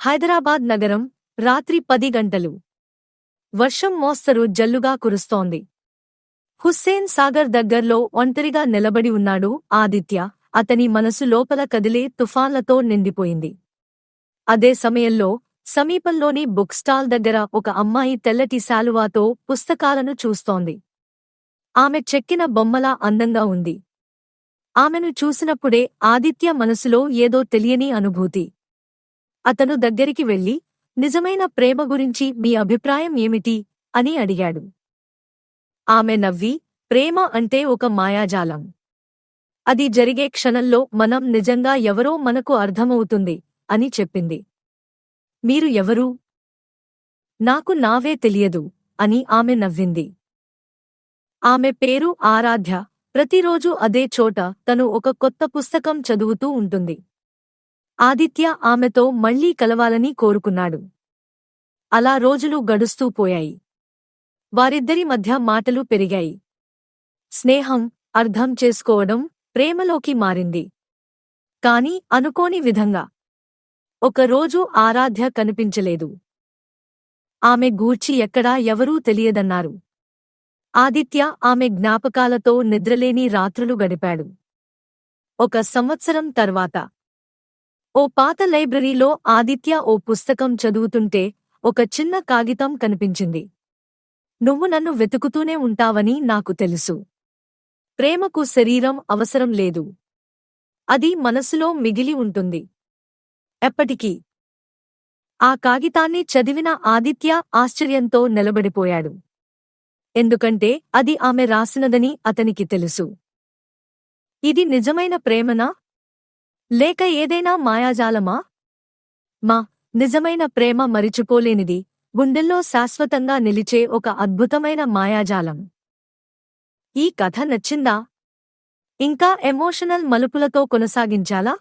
హైదరాబాద్ నగరం రాత్రి పది గంటలు. వర్షం మోస్తరు జల్లుగా కురుస్తోంది. హుస్సేన్ సాగర్ దగ్గర్లో ఒంటరిగా నిలబడి ఉన్నాడు ఆదిత్య. అతని మనసు లోపల కదిలే తుఫాన్లతో నిండిపోయింది. అదే సమయంలో సమీపంలోని బుక్ స్టాల్ దగ్గర ఒక అమ్మాయి తెల్లటి శాలువాతో పుస్తకాలను చూస్తోంది. ఆమె చెక్కిన బొమ్మలా అందంగా ఉంది. ఆమెను చూసినప్పుడే ఆదిత్య మనసులో ఏదో తెలియని అనుభూతి. అతను దగ్గరికి వెళ్ళి నిజమైన ప్రేమ గురించి మీ అభిప్రాయం ఏమిటి? అని అడిగాడు. ఆమె నవ్వి ప్రేమ అంటే ఒక మాయాజాలం. అది జరిగే క్షణంలో మనం నిజంగా ఎవరో మనకు అర్థమవుతుంది అని చెప్పింది. మీరు ఎవరు? నాకు నావే తెలియదు అని ఆమె నవ్వింది. ఆమె పేరు ఆరాధ్య. ప్రతిరోజూ అదే చోట తను ఒక కొత్త పుస్తకం చదువుతూ ఉంటుంది. ఆదిత్య ఆమెతో మళ్ళీ కలవాలని కోరుకున్నాడు. అలా రోజులు గడుస్తూ పోయాయి. వారిద్దరి మధ్య మాటలు పెరిగాయి. స్నేహం అర్థం చేసుకోవడం ప్రేమలోకి మారింది. కాని అనుకోని విధంగా. ఒకరోజు ఆరాధ్య కనిపించలేదు. ఆమె గూర్చి ఎక్కడా ఎవరూ తెలియదన్నారు. ఆదిత్య ఆమె జ్ఞాపకాలతో నిద్రలేని రాత్రులు గడిపాడు. ఒక సంవత్సరం తర్వాత. ఓ పాత లైబ్రరీలో ఆదిత్య ఓ పుస్తకం చదువుతుంటే ఒక చిన్న కాగితం కనిపించింది. నువ్వు నన్ను వెతుకుతూనే ఉంటావని నాకు తెలుసు. ప్రేమకు శరీరం అవసరం లేదు. అది మనసులో మిగిలి ఉంటుంది. ఎప్పటికీ. ఆ కాగితాన్ని చదివిన ఆదిత్య ఆశ్చర్యంతో నిలబడిపోయాడు. ఎందుకంటే అది ఆమె రాసినదని అతనికి తెలుసు. ఇది నిజమైన ప్రేమనా? లేక ఏదైనా మాయాజాలమా? మా నిజమైన ప్రేమ మరిచిపోలేనిది. గుండెల్లో శాశ్వతంగా నిలిచే ఒక అద్భుతమైన మాయాజాలం. ఈ కథ నచ్చిందా? ఇంకా ఎమోషనల్ మలుపులతో కొనసాగించాలా?